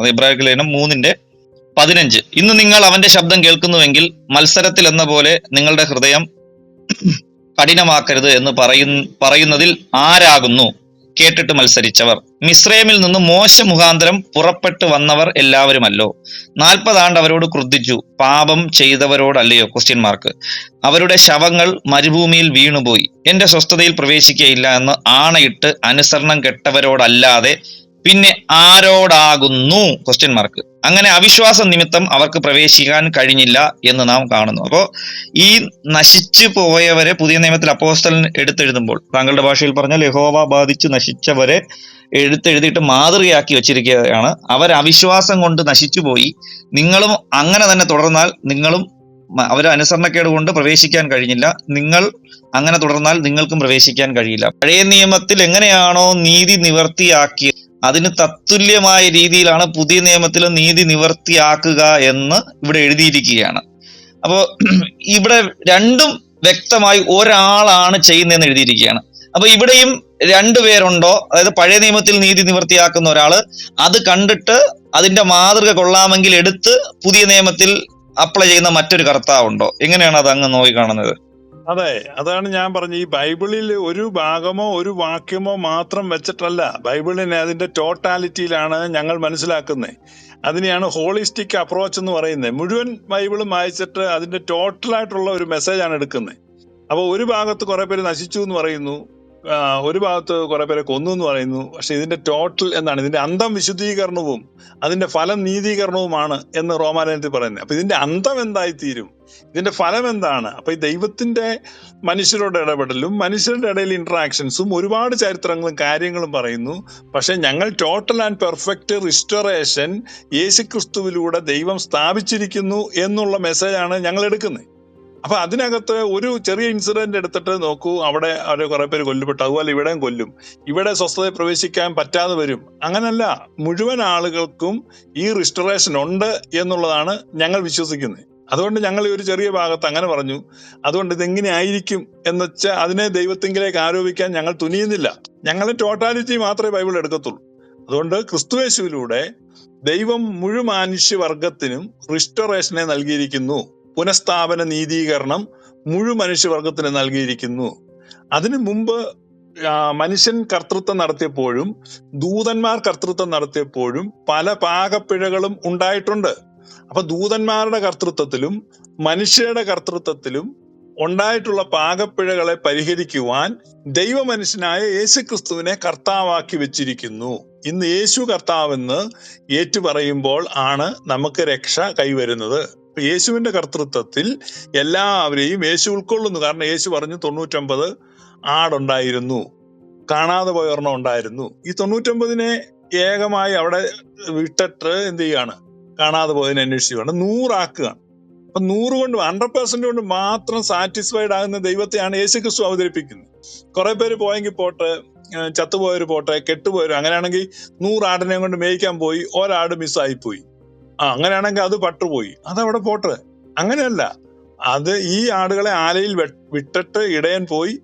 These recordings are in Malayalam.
അത് ഇബ്രാഹിം ലേഖനം മൂന്നിന്റെ പതിനഞ്ച്. ഇന്ന് നിങ്ങൾ അവന്റെ ശബ്ദം കേൾക്കുന്നുവെങ്കിൽ മത്സരത്തിൽ എന്ന പോലെ നിങ്ങളുടെ ഹൃദയം കഠിനമാക്കരുത് എന്ന് പറയുന്ന പറയുന്നതിൽ ആരാകുന്നു? കേട്ടിട്ട് മത്സരിച്ചവർ. മിസ്രൈമിൽ നിന്ന് മോശ മുഖാന്തരം പുറപ്പെട്ടു വന്നവർ എല്ലാവരുമല്ലോ. നാൽപ്പതാണ്ട് അവരോട് ക്രുദ്ധിച്ചു. പാപം ചെയ്തവരോടല്ലയോ? ക്വസ്റ്റ്യൻ മാർക്ക് അവരുടെ ശവങ്ങൾ മരുഭൂമിയിൽ വീണുപോയി. എന്റെ സ്വസ്ഥതയിൽ പ്രവേശിക്കയില്ല എന്ന് ആണയിട്ട് അനുസരണം കെട്ടവരോടല്ലാതെ പിന്നെ ആരോടാകുന്നു? ക്വസ്റ്റ്യൻ മാർക്ക് അങ്ങനെ അവിശ്വാസം നിമിത്തം അവർക്ക് പ്രവേശിക്കാൻ കഴിഞ്ഞില്ല എന്ന് നാം കാണുന്നു. അപ്പോൾ ഈ നശിച്ചു പോയവരെ പുതിയ നിയമത്തിൽ അപ്പോസ്റ്റൽ എടുത്തെഴുതുമ്പോൾ താങ്കളുടെ ഭാഷയിൽ പറഞ്ഞാൽ യഹോവ ബാധിച്ച് നശിച്ചവരെ എഴുത്തെഴുതിയിട്ട് മാതൃകയാക്കി വെച്ചിരിക്കുകയാണ്. അവർ അവിശ്വാസം കൊണ്ട് നശിച്ചു പോയി. നിങ്ങളും അങ്ങനെ തന്നെ തുടർന്നാൽ നിങ്ങളും അവർ അനുസരണക്കേട് കൊണ്ട് പ്രവേശിക്കാൻ കഴിഞ്ഞില്ല. നിങ്ങൾ അങ്ങനെ തുടർന്നാൽ നിങ്ങൾക്കും പ്രവേശിക്കാൻ കഴിയില്ല. പഴയ നിയമത്തിൽ എങ്ങനെയാണോ നീതി നിവർത്തിയാക്കിയത് അതിന് തത്തുല്യമായ രീതിയിലാണ് പുതിയ നിയമത്തിൽ നീതി നിവർത്തിയാക്കുക എന്ന് ഇവിടെ എഴുതിയിരിക്കുകയാണ്. അപ്പോൾ ഇവിടെ രണ്ടും വ്യക്തമായി ഒരാളാണ് ചെയ്യുന്നതെന്ന് എഴുതിയിരിക്കുകയാണ്. അപ്പൊ ഇവിടെയും രണ്ടുപേരുണ്ടോ അതായത് പഴയ നിയമത്തിൽ നീതി നിവർത്തിയാക്കുന്ന ഒരാൾ അത് കണ്ടിട്ട് അതിന്റെ മാതൃക കൊള്ളാമെങ്കിൽ എടുത്ത് പുതിയ നിയമത്തിൽ അപ്ലൈ ചെയ്യുന്ന മറ്റൊരു കർത്താവുണ്ടോ? എങ്ങനെയാണ് അത് അങ്ങ് നോക്കി കാണുന്നത്? അതെ അതാണ് ഞാൻ പറഞ്ഞത്. ഈ ബൈബിളിൽ ഒരു ഭാഗമോ ഒരു വാക്യമോ മാത്രം വെച്ചിട്ടല്ല. ബൈബിളിനെ അതിന്റെ ടോട്ടാലിറ്റിയിലാണ് ഞങ്ങൾ മനസ്സിലാക്കുന്നത്. അതിനെയാണ് ഹോളിസ്റ്റിക് അപ്രോച്ച് എന്ന് പറയുന്നത്. മുഴുവൻ ബൈബിളും വായിച്ചിട്ട് അതിന്റെ ടോട്ടലായിട്ടുള്ള ഒരു മെസ്സേജാണ് എടുക്കുന്നത്. അപ്പോൾ ഒരു ഭാഗത്ത് കുറെ പേര് നശിച്ചു എന്ന് പറയുന്നു. ഒരു ഭാഗത്ത് കുറെ പേരെ കൊന്നു എന്ന് പറയുന്നു. പക്ഷെ ഇതിന്റെ ടോട്ടൽ എന്താണ്? ഇതിന്റെ അന്തം വിശുദ്ധീകരണവും അതിന്റെ ഫലം നീതീകരണവുമാണ് എന്ന് റോമാലയത്തിൽ പറയുന്നത്. അപ്പൊ ഇതിന്റെ അന്തം എന്തായി തീരും ഇതിന്റെ ഫലം എന്താണ്? അപ്പൊ ഈ ദൈവത്തിന്റെ മനുഷ്യരോട് ഇടപെടലും മനുഷ്യരുടെ ഇടയിൽ ഇന്ററാക്ഷൻസും ഒരുപാട് ചരിത്രങ്ങളും കാര്യങ്ങളും പറയുന്നു. പക്ഷെ ഞങ്ങൾ ടോട്ടൽ ആൻഡ് പെർഫെക്റ്റ് റിസ്റ്റോറേഷൻ യേശുക്രിസ്തുവിലൂടെ ദൈവം സ്ഥാപിച്ചിരിക്കുന്നു എന്നുള്ള മെസ്സേജാണ് ഞങ്ങൾ എടുക്കുന്നത്. അപ്പൊ അതിനകത്ത് ഒരു ചെറിയ ഇൻസിഡന്റ് എടുത്തിട്ട് നോക്കൂ. അവിടെ അവരെ കുറെ പേര് കൊല്ലപ്പെട്ടു അതുപോലെ ഇവിടെയും കൊല്ലും. ഇവിടെ സ്വസ്ഥതയിൽ പ്രവേശിക്കാൻ പറ്റാതെ വരും. അങ്ങനല്ല. മുഴുവൻ ആളുകൾക്കും ഈ റിസ്റ്റോറേഷൻ ഉണ്ട് എന്നുള്ളതാണ് ഞങ്ങൾ വിശ്വസിക്കുന്നത്. അതുകൊണ്ട് ഞങ്ങൾ ഈ ഒരു ചെറിയ ഭാഗത്ത് അങ്ങനെ പറഞ്ഞു. അതുകൊണ്ട് ഇതെങ്ങനെ ആയിരിക്കും എന്ന് വെച്ചാൽ അതിനെ ദൈവത്തിങ്കിലേക്ക് ആരോപിക്കാൻ ഞങ്ങൾ തുനിയുന്നില്ല. ഞങ്ങൾ ടോട്ടാലിറ്റി മാത്രമേ ബൈബിൾ എടുക്കത്തുള്ളൂ. അതുകൊണ്ട് ക്രിസ്തുവേശുവിലൂടെ ദൈവം മുഴുവൻ മനുഷ്യവർഗത്തിനും റിസ്റ്റോറേഷനെ നൽകിയിരിക്കുന്നു. പുനഃസ്ഥാപന നീതീകരണം മുഴു മനുഷ്യവർഗത്തിന് നൽകിയിരിക്കുന്നു. അതിനു മുമ്പ് മനുഷ്യൻ കർത്തൃത്വം നടത്തിയപ്പോഴും ദൂതന്മാർ കർത്തൃത്വം നടത്തിയപ്പോഴും പല പാകപ്പിഴകളും ഉണ്ടായിട്ടുണ്ട്. അപ്പൊ ദൂതന്മാരുടെ കർത്തൃത്വത്തിലും മനുഷ്യരുടെ കർത്തൃത്വത്തിലും ഉണ്ടായിട്ടുള്ള പാകപ്പിഴകളെ പരിഹരിക്കുവാൻ ദൈവമനുഷ്യനായ യേശുക്രിസ്തുവിനെ കർത്താവാക്കി വെച്ചിരിക്കുന്നു. ഇന്ന് യേശു കർത്താവെന്ന് ഏറ്റുപറയുമ്പോൾ ആണ് നമുക്ക് രക്ഷ കൈവരുന്നത്. യേശുവിന്റെ കർത്തൃത്വത്തിൽ എല്ലാവരെയും യേശു ഉൾക്കൊള്ളുന്നു. കാരണം യേശു പറഞ്ഞു തൊണ്ണൂറ്റൊമ്പത് ആടുണ്ടായിരുന്നു. കാണാതെ പോയ ഒരെണ്ണം ഉണ്ടായിരുന്നു. ഈ തൊണ്ണൂറ്റൊമ്പതിനെ ഏകമായി അവിടെ വിട്ടിട്ട് എന്ത് ചെയ്യാണ് കാണാതെ പോയതിനെ അന്വേഷിക്കുകയാണ് നൂറാക്കുകയാണ്. അപ്പൊ നൂറ് കൊണ്ട് ഹൺഡ്രഡ് പെർസെന്റ് കൊണ്ട് മാത്രം സാറ്റിസ്ഫൈഡ് ആകുന്ന ദൈവത്തെയാണ് യേശു ക്രിസ്തു അവതരിപ്പിക്കുന്നത്. കുറെ പേര് പോയെങ്കിൽ പോട്ടെ ചത്തുപോയൊരു പോട്ടെ കെട്ടുപോയൊരു അങ്ങനെയാണെങ്കിൽ നൂറാടിനെ കൊണ്ട് മേയിക്കാൻ പോയി ഒരാട് മിസ്സായി പോയി ആ അങ്ങനെയാണെങ്കിൽ അത് പട്ടുപോയി. അതവിടെ പോട്ടെ. അങ്ങനെയല്ല. അത് ഈ ആടുകളെ ആലയിൽ വിട്ടിട്ട് ഇടയൻ പോയി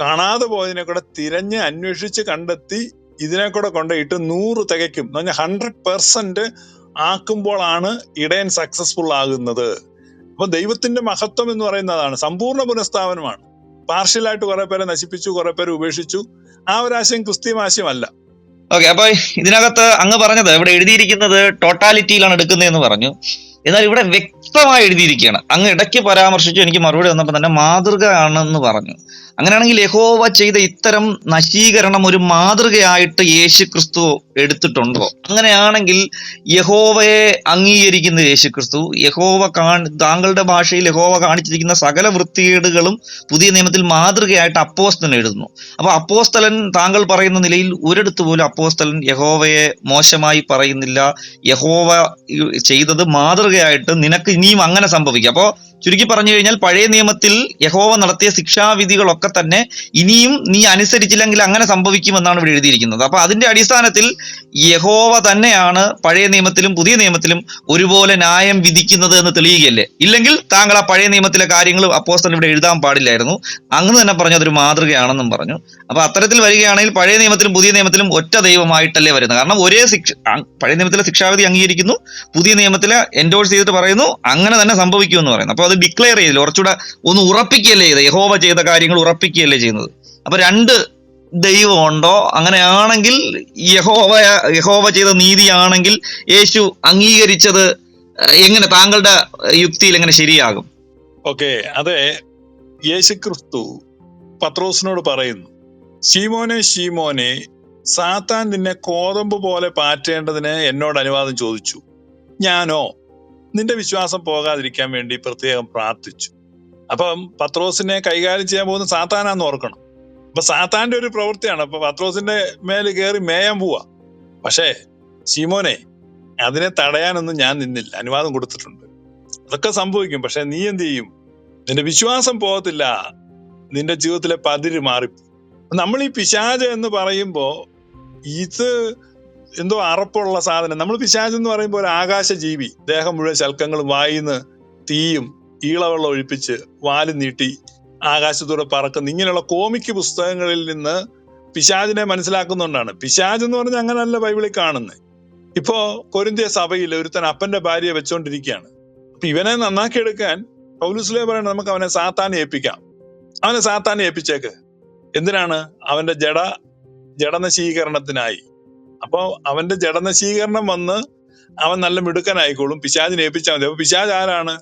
കാണാതെ പോയതിനെ കൂടെ തിരഞ്ഞ് അന്വേഷിച്ച് കണ്ടെത്തി ഇതിനെ കൂടെ കൊണ്ടുപോയിട്ട് നൂറ് തികയ്ക്കും. എന്ന് പറഞ്ഞാൽ ഹൺഡ്രഡ് പെർസെന്റ് ആക്കുമ്പോഴാണ് ഇടയൻ സക്സസ്ഫുൾ ആകുന്നത്. അപ്പൊ ദൈവത്തിന്റെ മഹത്വം എന്ന് പറയുന്നതാണ്. സമ്പൂർണ പുനഃസ്ഥാപനമാണ്. പാർഷ്യലായിട്ട് കുറെ പേരെ നശിപ്പിച്ചു കുറെ പേരെ ഉപേക്ഷിച്ചു. ആ ഒരു ആശയം ക്രിസ്തീയ ആശയമല്ല. ഓക്കെ അപ്പൊ ഇതിനകത്ത് അങ്ങ് പറഞ്ഞത് ഇവിടെ എഴുതിയിരിക്കുന്നത് ടോട്ടാലിറ്റിയിലാണ് എടുക്കുന്നതെന്ന് പറഞ്ഞു. എന്നാൽ ഇവിടെ വ്യക്തമായി എഴുതിയിരിക്കുകയാണ്. അങ്ങ് ഇടയ്ക്ക് പരാമർശിച്ചു എനിക്ക് മറുപടി വന്നപ്പോൾ തന്നെ മാതൃക ആണെന്ന് പറഞ്ഞു. അങ്ങനെയാണെങ്കിൽ യഹോവ ചെയ്ത ഇത്തരം നശീകരണം ഒരു മാതൃകയായിട്ട് യേശു ക്രിസ്തു എടുത്തിട്ടുണ്ടോ? അങ്ങനെയാണെങ്കിൽ യഹോവയെ അംഗീകരിക്കുന്ന യേശു ക്രിസ്തു യഹോവ കാണി താങ്കളുടെ ഭാഷയിൽ യഹോവ കാണിച്ചിരിക്കുന്ന സകല വൃത്തികേടുകളും പുതിയ നിയമത്തിൽ മാതൃകയായിട്ട് അപ്പോസ്തലൻ എഴുതുന്നു. അപ്പോൾ അപ്പോസ്തലൻ താങ്കൾ പറയുന്ന നിലയിൽ ഒരിടത്ത് പോലും അപ്പോസ്തലൻ യഹോവയെ മോശമായി പറയുന്നില്ല. യഹോവ ചെയ്തത് മാതൃകയായിട്ട് നിനക്ക് ഇനിയും അങ്ങനെ സംഭവിക്കും. അപ്പോ ചുരുക്കി പറഞ്ഞു കഴിഞ്ഞാൽ പഴയ നിയമത്തിൽ യഹോവ നടത്തിയ ശിക്ഷാവിധികളൊക്കെ തന്നെ ഇനിയും നീ അനുസരിച്ചില്ലെങ്കിൽ അങ്ങനെ സംഭവിക്കുമെന്നാണ് ഇവിടെ എഴുതിയിരിക്കുന്നത്. അപ്പൊ അതിന്റെ അടിസ്ഥാനത്തിൽ യഹോവ തന്നെയാണ് പഴയ നിയമത്തിലും പുതിയ നിയമത്തിലും ഒരുപോലെ ന്യായം വിധിക്കുന്നത് എന്ന് തെളിയുകയല്ലേ? ഇല്ലെങ്കിൽ താങ്കൾ ആ പഴയ നിയമത്തിലെ കാര്യങ്ങൾ അപ്പോസ്തലൻ ഇവിടെ എഴുതാൻ പാടില്ലായിരുന്നു. അങ്ങ് തന്നെ പറഞ്ഞു അതൊരു മാതൃകയാണെന്നും പറഞ്ഞു. അപ്പൊ അത്തരത്തിൽ വരികയാണെങ്കിൽ പഴയ നിയമത്തിലും പുതിയ നിയമത്തിലും ഒറ്റ ദൈവമായിട്ടല്ലേ വരുന്നത്. കാരണം ഒരേ ശിക്ഷ പഴയ നിയമത്തിലെ ശിക്ഷാവിധി അംഗീകരിക്കുന്നു പുതിയ നിയമത്തിലെ എൻഡോഴ്സ് ചെയ്തിട്ട് പറയുന്നു അങ്ങനെ തന്നെ സംഭവിക്കുമെന്ന് പറയുന്നു. അപ്പൊ അത് ഡിക്ലെയർ ചെയ്തില്ല. കുറച്ചുകൂടെ ഒന്ന് ഉറപ്പിക്കുകയല്ലേ ചെയ്ത് യഹോവ ചെയ്ത കാര്യങ്ങൾ ഉറപ്പിക്കുകയല്ലേ ചെയ്യുന്നത്? അപ്പൊ രണ്ട് ദൈവമുണ്ടോ? അങ്ങനെയാണെങ്കിൽ യഹോവ യഹോവ ചെയ്ത നീതിയാണെങ്കിൽ യേശു അംഗീകരിച്ചത് എങ്ങനെ? താങ്കളുടെ യുക്തിയിൽ എങ്ങനെ ശരിയാകും? ഓക്കെ അതെ. യേശു ക്രിസ്തു പത്രോസിനോട് പറയുന്നു ശീമോനെ ശീമോനെ സാത്താൻ നിന്നെ കോതമ്പ് പോലെ പാറ്റേണ്ടതിന് എന്നോട് അനുവാദം ചോദിച്ചു. ഞാനോ? നിന്റെ വിശ്വാസം പോകാതിരിക്കാൻ വേണ്ടി പ്രത്യേകം പ്രാർത്ഥിച്ചു. അപ്പം പത്രോസിനെ കൈകാര്യം ചെയ്യാൻ പോകുന്ന സാത്താനാന്ന് ഓർക്കണം. അപ്പൊ സാത്താന്റെ ഒരു പ്രവൃത്തിയാണ്. അപ്പൊ പത്രോസിന്റെ മേൽ കയറി മേയാൻ പോവാ. പക്ഷേ ശീമോനെ അതിനെ തടയാനൊന്നും ഞാൻ നിന്നില്ല. അനുവാദം കൊടുത്തിട്ടുണ്ട്. അതൊക്കെ സംഭവിക്കും. പക്ഷെ നീ എന്ത് ചെയ്യും? നിന്റെ വിശ്വാസം പോകത്തില്ല. നിന്റെ ജീവിതത്തിലെ പതിര് മാറി നമ്മൾ ഈ പിശാജ് എന്ന് പറയുമ്പോ ഇത് എന്തോ അറപ്പുള്ള സാധനം. നമ്മൾ പിശാച് എന്ന് പറയുമ്പോൾ ഒരു ആകാശ ജീവി ദേഹം മുഴുവൻ ശൽക്കങ്ങളും വായിന്ന് തീയും ഈളവെള്ളം ഒഴിപ്പിച്ച് വാൽ നീട്ടി ആകാശത്തൂടെ പറക്കുന്ന. ഇങ്ങനെയുള്ള കോമിക് പുസ്തകങ്ങളിൽ നിന്ന് പിശാചിനെ മനസ്സിലാക്കുന്നുകൊണ്ടാണ് പിശാജ് എന്ന് പറഞ്ഞാൽ അങ്ങനല്ല ബൈബിളിൽ കാണുന്നത് ഇപ്പോ കൊരിന്തിയ സഭയിൽ ഒരുത്തൻ അപ്പന്റെ ഭാര്യയെ വെച്ചോണ്ടിരിക്കുകയാണ്. അപ്പൊ ഇവനെ നന്നാക്കി എടുക്കാൻ പൗലുസ്ലേ പറയണ നമുക്ക് അവനെ സാത്താനെ ഏൽപ്പിക്കാം. അവനെ സാത്താനെ ഏൽപ്പിച്ചേക്ക്. എന്തിനാണ്? അവന്റെ ജഡ ജഡനശീകരണത്തിനായി. അപ്പൊ അവന്റെ ജഡനശീകരണം വന്ന് അവൻ നല്ല മിടുക്കനായിക്കോളും. പിശാചിനെ ഏൽപ്പിച്ചാൽ മതി. അപ്പൊ പിശാജ് ആരാണ്?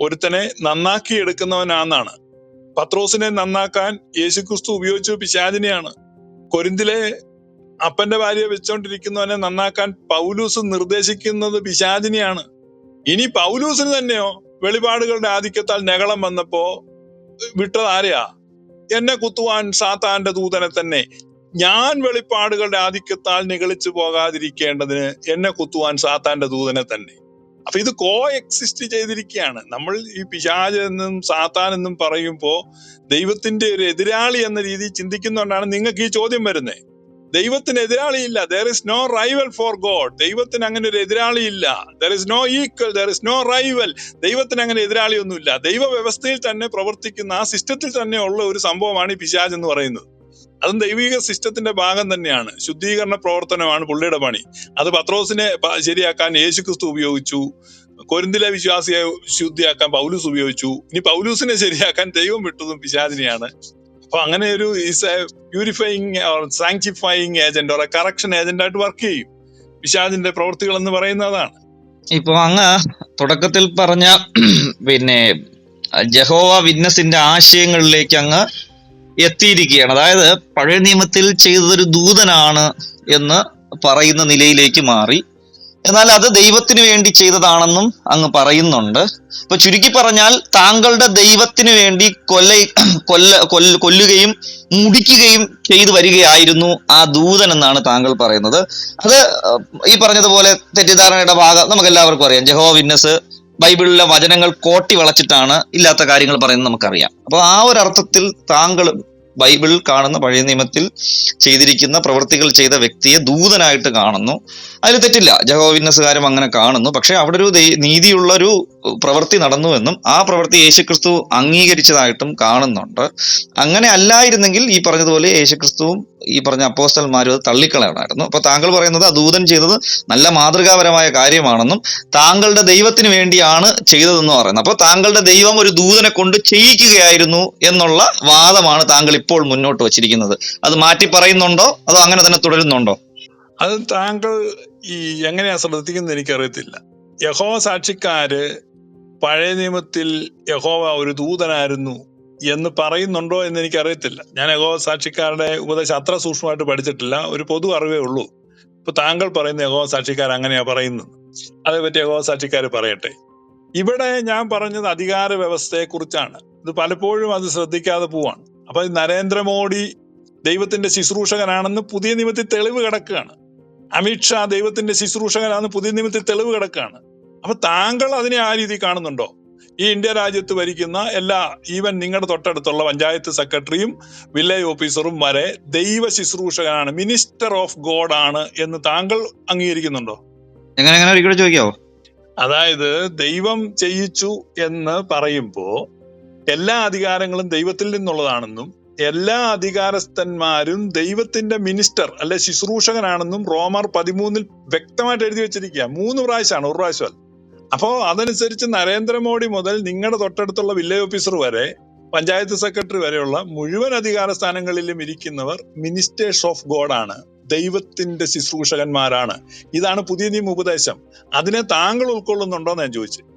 ഒരുത്തനെ നന്നാക്കി എടുക്കുന്നവനാന്നാണ് പത്രോസിനെ നന്നാക്കാൻ യേശുക്രിസ്തു ഉപയോഗിച്ച പിശാചിനെയാണ്. കൊരിന്തിലെ അപ്പന്റെ ഭാര്യയെ വെച്ചോണ്ടിരിക്കുന്നവനെ നന്നാക്കാൻ പൗലൂസ് നിർദ്ദേശിക്കുന്നത് പിശാചിനെയാണ്. ഇനി പൗലൂസിന് തന്നെയോ വെളിപാടുകളുടെ ആധിക്യത്താൽ നഗളം വന്നപ്പോ വിട്ടത് ആരെയാ? എന്നെ കുത്തുവാൻ സാത്താന്റെ ദൂതനെ തന്നെ. ഞാൻ വെളിപ്പാടുകളുടെ ആധിക്യത്താൽ നികളിച്ചു പോകാതിരിക്കേണ്ടതിന് എന്നെ കുത്തുവാൻ സാത്താന്റെ ദൂതനെ തന്നെ. അപ്പൊ ഇത് കോ എക്സിസ്റ്റ് ചെയ്തിരിക്കുകയാണ്. നമ്മൾ ഈ പിശാജ് എന്നും സാത്താൻ എന്നും പറയുമ്പോൾ ദൈവത്തിന്റെ ഒരു എതിരാളി എന്ന രീതിയിൽ ചിന്തിക്കുന്നതുകൊണ്ടാണ് നിങ്ങൾക്ക് ഈ ചോദ്യം വരുന്നത് ദൈവത്തിന് എതിരാളിയില്ല there is no rival for God ദൈവത്തിന് അങ്ങനെ ഒരു എതിരാളിയില്ല there is no equal there is no rival ദൈവത്തിന് അങ്ങനെ എതിരാളിയൊന്നുമില്ല. ദൈവ വ്യവസ്ഥയിൽ തന്നെ പ്രവർത്തിക്കുന്ന ആ സിസ്റ്റത്തിൽ തന്നെ ഉള്ള ഒരു സംഭവമാണ് ഈ പിശാജ് എന്ന് പറയുന്നത്. അതും ദൈവിക സിസ്റ്റത്തിന്റെ ഭാഗം തന്നെയാണ്. ശുദ്ധീകരണ പ്രവർത്തനമാണ് പുള്ളിയുടെ പണി. അത് പത്രോസിനെ ശരിയാക്കാൻ ശരിയാക്കാൻ യേശുക്രിസ്തു ഉപയോഗിച്ചു. കൊരിന്തിലെ വിശ്വാസിയെ ശുദ്ധിയാക്കാൻ പൗലൂസ് ഉപയോഗിച്ചു. ഇനി പൗലൂസിനെ ശരിയാക്കാൻ ദൈവം വിട്ടതും പിശാചിനെയാണ്. അപ്പൊ അങ്ങനെ ഒരു is a purifying sanctifying agent or correction agent ആയിട്ട് വർക്ക് ചെയ്യും. പിശാചിന്റെ പ്രവൃത്തികൾ എന്ന് പറയുന്നതാണ് ഇപ്പൊ അങ്ങ് തുടക്കത്തിൽ പറഞ്ഞ പിന്നെ ജഹോവ വിറ്റ്നസിന്റെ ആശയങ്ങളിലേക്ക് അങ്ങ് എത്തിയിരിക്കുകയാണ്. അതായത് പഴയ നിയമത്തിൽ ചെയ്തതൊരു ദൂതനാണ് എന്ന് പറയുന്ന നിലയിലേക്ക് മാറി. എന്നാൽ അത് ദൈവത്തിന് വേണ്ടി ചെയ്തതാണെന്നും അങ്ങ് പറയുന്നുണ്ട്. ഇപ്പൊ ചുരുക്കി പറഞ്ഞാൽ താങ്കളുടെ ദൈവത്തിന് വേണ്ടി കൊല്ല കൊല്ല കൊല്ല കൊല്ലുകയും മുടിക്കുകയും ചെയ്തു വരികയായിരുന്നു ആ ദൂതൻ എന്നാണ് താങ്കൾ പറയുന്നത്. അത് ഈ പറഞ്ഞതുപോലെ തെറ്റിദ്ധാരണയുടെ ഭാഗം നമുക്ക് എല്ലാവർക്കും അറിയാം. ജഹോ വിറ്റ്നസ് ബൈബിളിലെ വചനങ്ങൾ കോട്ടി വളച്ചിട്ടാണ് ഇല്ലാത്ത കാര്യങ്ങൾ പറയുന്നത് നമുക്കറിയാം. അപ്പോൾ ആ ഒരു അർത്ഥത്തിൽ താങ്കൾ ബൈബിളിൽ കാണുന്ന പഴയ നിയമത്തിൽ ചെയ്തിരിക്കുന്ന പ്രവൃത്തികൾ ചെയ്ത വ്യക്തിയെ ദൂതനായിട്ട് കാണുന്നു. അതിൽ തെറ്റില്ല. ജഹോ വിറ്റ്നസ്സുകാരും അങ്ങനെ കാണുന്നു. പക്ഷെ അവിടെ ഒരു നീതിയുള്ള ഒരു പ്രവൃത്തി നടന്നുവെന്നും ആ പ്രവൃത്തി യേശുക്രിസ്തു അംഗീകരിച്ചതായിട്ടും കാണുന്നുണ്ട്. അങ്ങനെ അല്ലായിരുന്നെങ്കിൽ ഈ പറഞ്ഞതുപോലെ യേശുക്രിസ്തുവും ഈ പറഞ്ഞ അപ്പോസ്റ്റൽമാരും അത് തള്ളിക്കളയണമായിരുന്നു. അപ്പൊ താങ്കൾ പറയുന്നത് ആ ദൂതൻ ചെയ്തത് നല്ല മാതൃകാപരമായ കാര്യമാണെന്നും താങ്കളുടെ ദൈവത്തിന് വേണ്ടിയാണ് ചെയ്തതെന്ന് പറയുന്നത് അപ്പൊ താങ്കളുടെ ദൈവം ഒരു ദൂതനെ കൊണ്ട് ചെയ്യിക്കുകയായിരുന്നു എന്നുള്ള വാദമാണ് താങ്കൾ ഇപ്പോൾ മുന്നോട്ട് വച്ചിരിക്കുന്നത്. അത് മാറ്റി പറയുന്നുണ്ടോ? അതോ അങ്ങനെ തന്നെ തുടരുന്നുണ്ടോ? അത് താങ്കൾ ഈ എങ്ങനെയാ ശ്രദ്ധിക്കുന്നത് എനിക്കറിയത്തില്ല. യഹോ സാക്ഷിക്കാര് പഴയ നിയമത്തിൽ യഹോവ ഒരു ദൂതനായിരുന്നു എന്ന് പറയുന്നുണ്ടോ എന്ന് എനിക്കറിയത്തില്ല. ഞാൻ യഹോവ സാക്ഷിക്കാരുടെ ഉപദേശം അത്ര സൂക്ഷ്മമായിട്ട് പഠിച്ചിട്ടില്ല. ഒരു പൊതു അറിവേ ഉള്ളൂ. ഇപ്പൊ താങ്കൾ പറയുന്ന യഹോവ സാക്ഷിക്കാർ അങ്ങനെയാ പറയുന്നത്. അതേപറ്റി യഹോവ സാക്ഷിക്കാർ പറയട്ടെ. ഇവിടെ ഞാൻ പറഞ്ഞത് അധികാര വ്യവസ്ഥയെ കുറിച്ചാണ് ഇത് പലപ്പോഴും അത് ശ്രദ്ധിക്കാതെ പോവാണ്. അപ്പൊ നരേന്ദ്രമോദി ദൈവത്തിന്റെ ശുശ്രൂഷകനാണെന്ന് പുതിയ നിയമത്തിൽ തെളിവ് കിടക്കുകയാണ്. അമിത്ഷാ ദൈവത്തിന്റെ ശുശ്രൂഷകനാണെന്ന് പുതിയ നിയമത്തിൽ തെളിവ് കിടക്കുകയാണ്. അപ്പൊ താങ്കൾ അതിനെ ആ രീതി കാണുന്നുണ്ടോ? ഈ ഇന്ത്യ രാജ്യത്ത് ഭരിക്കുന്ന എല്ലാ ഈവൻ നിങ്ങളുടെ തൊട്ടടുത്തുള്ള പഞ്ചായത്ത് സെക്രട്ടറിയും വില്ലേജ് ഓഫീസറും വരെ ദൈവ ശുശ്രൂഷകനാണ് മിനിസ്റ്റർ ഓഫ് ഗോഡ് ആണ് എന്ന് താങ്കൾ അംഗീകരിക്കുന്നുണ്ടോ? എങ്ങനെ എങ്ങനെ? ഒരിക്കലും ചോദിക്കാവോ? അതായത് ദൈവം ചെയ്യിച്ചു എന്ന് പറയുമ്പോ എല്ലാ അധികാരങ്ങളും ദൈവത്തിൽ നിന്നുള്ളതാണെന്നും എല്ലാ അധികാരസ്ഥന്മാരും ദൈവത്തിന്റെ മിനിസ്റ്റർ അല്ലെ ശുശ്രൂഷകനാണെന്നും റോമർ പതിമൂന്നിൽ വ്യക്തമായിട്ട് എഴുതി വെച്ചിരിക്കുക മൂന്ന് പ്രാവശ്യമാണ് ഒരു പ്രാവശ്യമല്ല അപ്പോ അതനുസരിച്ച് നരേന്ദ്രമോദി മുതൽ നിങ്ങളുടെ തൊട്ടടുത്തുള്ള വില്ലേജ് ഓഫീസർ വരെ പഞ്ചായത്ത് സെക്രട്ടറി വരെയുള്ള മുഴുവൻ അധികാര സ്ഥാനങ്ങളിലും ഇരിക്കുന്നവർ മിനിസ്റ്റേഴ്സ് ഓഫ് ഗോഡ് ആണ് ദൈവത്തിന്റെ ശുശ്രൂഷകന്മാരാണ്. ഇതാണ് പുതിയ നിയമ ഉപദേശം അതിനെ താങ്കൾ ഉൾക്കൊള്ളുന്നുണ്ടോ എന്ന് ഞാൻ ചോദിച്ചു.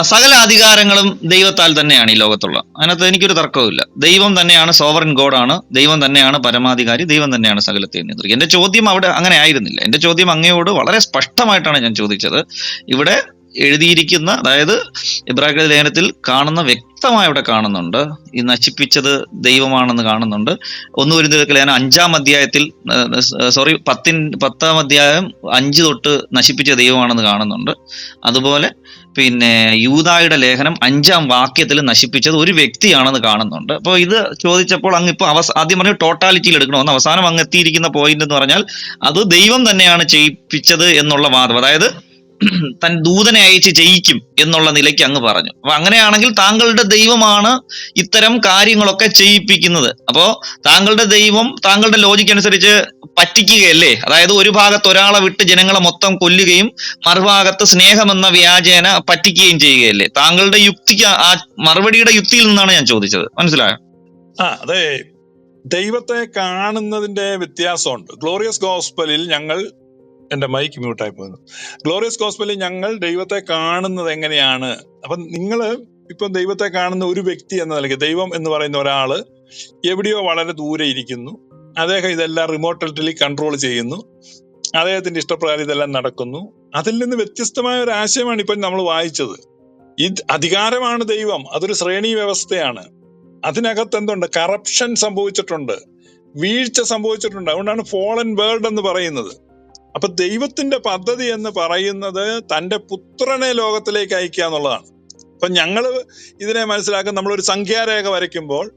സകല അധികാരങ്ങളും ദൈവത്താൽ തന്നെയാണ് ഈ ലോകത്തുള്ള. അതിനകത്ത് എനിക്കൊരു തർക്കവുമില്ല. ദൈവം തന്നെയാണ് സോവറിൻ ഗോഡാണ് ദൈവം തന്നെയാണ് പരമാധികാരി. ദൈവം തന്നെയാണ് സകലത്തെയും നിയന്ത്രിക്കുക. എന്റെ ചോദ്യം അവിടെ അങ്ങനെ ആയിരുന്നില്ല. എന്റെ ചോദ്യം അങ്ങയോട് വളരെ സ്പഷ്ടമായിട്ടാണ് ഞാൻ ചോദിച്ചത്. ഇവിടെ എഴുതിയിരിക്കുന്ന അതായത് ഇബ്രാഹിം ലേഖനത്തിൽ കാണുന്ന വ്യക്തമായി ഇവിടെ കാണുന്നുണ്ട്. ഈ നശിപ്പിച്ചത് ദൈവമാണെന്ന് കാണുന്നുണ്ട്. ഒന്ന് വരുന്ന ലേഖനം അഞ്ചാം അധ്യായത്തിൽ സോറി പത്തിൻ പത്താം അധ്യായം അഞ്ച് തൊട്ട് നശിപ്പിച്ച ദൈവമാണെന്ന് കാണുന്നുണ്ട്. അതുപോലെ പിന്നെ യൂതായുടെ ലേഖനം അഞ്ചാം വാക്യത്തിൽ നശിപ്പിച്ചത് ഒരു വ്യക്തിയാണെന്ന് കാണുന്നുണ്ട്. അപ്പോൾ ഇത് ചോദിച്ചപ്പോൾ അങ്ങ് ഇപ്പോൾ അവസ ആദ്യം പറഞ്ഞു ടോട്ടാലിറ്റിയിൽ എടുക്കണമെന്ന്. അവസാനം അങ്ങ് എത്തിയിരിക്കുന്ന പോയിന്റ് എന്ന് പറഞ്ഞാൽ അത് ദൈവം തന്നെയാണ് ചെയ്യിപ്പിച്ചത് എന്നുള്ള വാദം. അതായത് തൻ ദൂതനെ അയച്ച് ജയിക്കും എന്നുള്ള നിലയ്ക്ക് അങ്ങ് പറഞ്ഞു. അപ്പൊ അങ്ങനെയാണെങ്കിൽ താങ്കളുടെ ദൈവമാണ് ഇത്തരം കാര്യങ്ങളൊക്കെ ചെയ്യിപ്പിക്കുന്നത്. അപ്പോ താങ്കളുടെ ദൈവം താങ്കളുടെ ലോജിക്ക് അനുസരിച്ച് പറ്റിക്കുകയല്ലേ? അതായത് ഒരു ഭാഗത്ത് ഒരാളെ വിട്ട് ജനങ്ങളെ മൊത്തം കൊല്ലുകയും മറുഭാഗത്ത് സ്നേഹമെന്ന വ്യാജേന പറ്റിക്കുകയും ചെയ്യുകയല്ലേ? താങ്കളുടെ യുക്തിക്ക് ആ മറുപടിയുടെ യുക്തിയിൽ നിന്നാണ് ഞാൻ ചോദിച്ചത്. മനസ്സിലായോ? ആ അതെ. ദൈവത്തെ കാണുന്നതിന്റെ വ്യത്യാസമുണ്ട്. ഗ്ലോറിയസ് ഗോസ്പലിൽ ഞങ്ങൾ എന്റെ മൈക്ക് മ്യൂട്ടായി പോകുന്നു ഗ്ലോറിയസ് ഗോസ്പലിൽ ഞങ്ങൾ ദൈവത്തെ കാണുന്നത് എങ്ങനെയാണ്? അപ്പൊ നിങ്ങൾ ഇപ്പൊ ദൈവത്തെ കാണുന്ന ഒരു വ്യക്തി എന്ന നിലയ്ക്ക് ദൈവം എന്ന് പറയുന്ന ഒരാൾ എവിടെയോ വളരെ ദൂരെ ഇരിക്കുന്നു. അദ്ദേഹം ഇതെല്ലാം റിമോട്ടലി കൺട്രോൾ ചെയ്യുന്നു. അദ്ദേഹത്തിന്റെ ഇഷ്ടപ്രകാരം ഇതെല്ലാം നടക്കുന്നു. അതിൽ നിന്ന് വ്യത്യസ്തമായ ഒരു ആശയമാണ് ഇപ്പൊ നമ്മൾ വായിച്ചത്. ഇത് അധികാരമാണ് ദൈവം. അതൊരു ശ്രേണി വ്യവസ്ഥയാണ്. അതിനകത്ത് എന്തുണ്ട്? കറപ്ഷൻ സംഭവിച്ചിട്ടുണ്ട്. വീഴ്ച സംഭവിച്ചിട്ടുണ്ട്. അതുകൊണ്ടാണ് ഫോളൻ വേൾഡ് എന്ന് പറയുന്നത്. അപ്പൊ ദൈവത്തിന്റെ പദ്ധതി എന്ന് പറയുന്നത് തന്റെ പുത്രനെ ലോകത്തിലേക്ക് അയക്കുക എന്നുള്ളതാണ്. അപ്പൊ ഞങ്ങൾ ഇതിനെ മനസ്സിലാക്കാൻ നമ്മൾ ഒരു സംഖ്യാരേഖ വരയ്ക്കുമ്പോൾ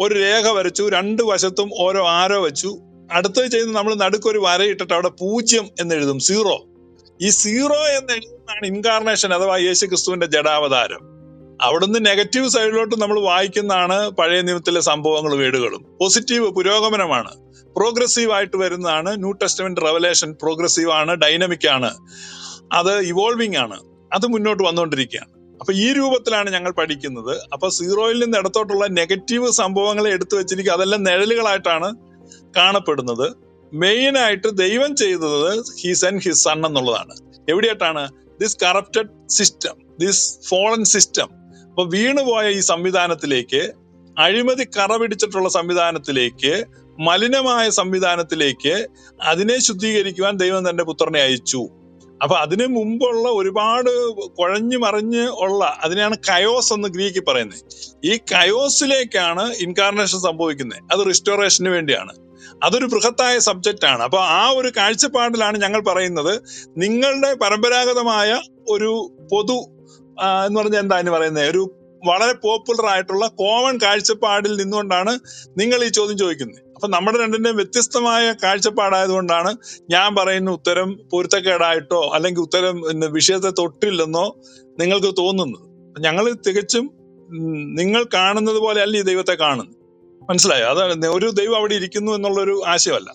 ഒരു രേഖ വരച്ചു രണ്ട് വശത്തും ഓരോ ആരോ വെച്ചു. അടുത്തത് ചെയ്യുന്ന നമ്മൾ നടുക്കൊരു വരയിട്ടിട്ട് അവിടെ പൂജ്യം എന്ന് എഴുതും സീറോ. ഈ സീറോ എന്ന് എഴുതുന്നതാണ് ഇൻകാർണേഷൻ അഥവാ യേശു ക്രിസ്തുവിന്റെ ജഡാവതാരം അവിടുന്ന് നെഗറ്റീവ് സൈഡിലോട്ട് നമ്മൾ വായിക്കുന്നതാണ് പഴയ നിയമത്തിലെ സംഭവങ്ങളും വീടുകളും. പോസിറ്റീവ് പുരോഗമനമാണ്. പ്രോഗ്രസീവ് ആയിട്ട് വരുന്നതാണ്. ന്യൂ ടെസ്റ്റമെന്റ് റെവലേഷൻ പ്രോഗ്രസീവ് ആണ് ഡൈനമിക് ആണ് അത് ഇവോൾവിംഗ് ആണ് അത് മുന്നോട്ട് വന്നുകൊണ്ടിരിക്കുകയാണ് അപ്പൊ ഈ രൂപത്തിലാണ് ഞങ്ങൾ പഠിക്കുന്നത്. അപ്പൊ സീറോയിൽ നിന്ന് ഇടത്തോട്ടുള്ള നെഗറ്റീവ് സംഭവങ്ങളെ എടുത്തു വെച്ചിരിക്കുക അതെല്ലാം നിഴലുകളായിട്ടാണ് കാണപ്പെടുന്നത്. മെയിൻ ആയിട്ട് ദൈവം ചെയ്തത് ഹിസ് ആൻഡ് ഹിസ് സൺ എന്നുള്ളതാണ്. എവിടെയായിട്ടാണ്? This corrupted system this fallen system അപ്പൊ വീണുപോയ ഈ സംവിധാനത്തിലേക്ക് അഴിമതി കറ പിടിച്ചിട്ടുള്ള സംവിധാനത്തിലേക്ക് മലിനമായ സംവിധാനത്തിലേക്ക് അതിനെ ശുദ്ധീകരിക്കുവാൻ ദൈവം തന്റെ പുത്രനെ അയച്ചു. അപ്പൊ അതിനു മുമ്പുള്ള ഒരുപാട് കുഴഞ്ഞു മറിഞ്ഞ് ഉള്ള അതിനെയാണ് കയോസ് എന്ന് ഗ്രീക്ക് പറയുന്നത്. ഈ കയോസിലേക്കാണ് ഇൻകാർണേഷൻ സംഭവിക്കുന്നത്. അത് റിസ്റ്റോറേഷന് വേണ്ടിയാണ്. അതൊരു ബൃഹത്തായ സബ്ജക്റ്റ് ആണ്. അപ്പൊ ആ ഒരു കാഴ്ചപ്പാടിലാണ് ഞങ്ങൾ പറയുന്നത്. നിങ്ങളുടെ പരമ്പരാഗതമായ ഒരു പൊതു എന്ന് പറഞ്ഞാൽ എന്താ പറയുന്നത്? ഒരു വളരെ പോപ്പുലർ ആയിട്ടുള്ള കോമൺ കാഴ്ചപ്പാടിൽ നിന്നുകൊണ്ടാണ് നിങ്ങൾ ഈ ചോദ്യം ചോദിക്കുന്നത്. അപ്പൊ നമ്മുടെ രണ്ടിന്റെയും വ്യത്യസ്തമായ കാഴ്ചപ്പാടായതുകൊണ്ടാണ് ഞാൻ പറയുന്ന ഉത്തരം പൊരുത്തക്കേടായിട്ടോ അല്ലെങ്കിൽ ഉത്തരം വിഷയത്തെ തൊട്ടില്ലെന്നോ നിങ്ങൾക്ക് തോന്നുന്നത്. ഞങ്ങൾ തികച്ചും നിങ്ങൾ കാണുന്നത് പോലെ അല്ല ഈ ദൈവത്തെ കാണുന്നു മനസ്സിലായോ? അതാണ്. ഒരു ദൈവം അവിടെ ഇരിക്കുന്നു എന്നുള്ളൊരു ആശയമല്ല.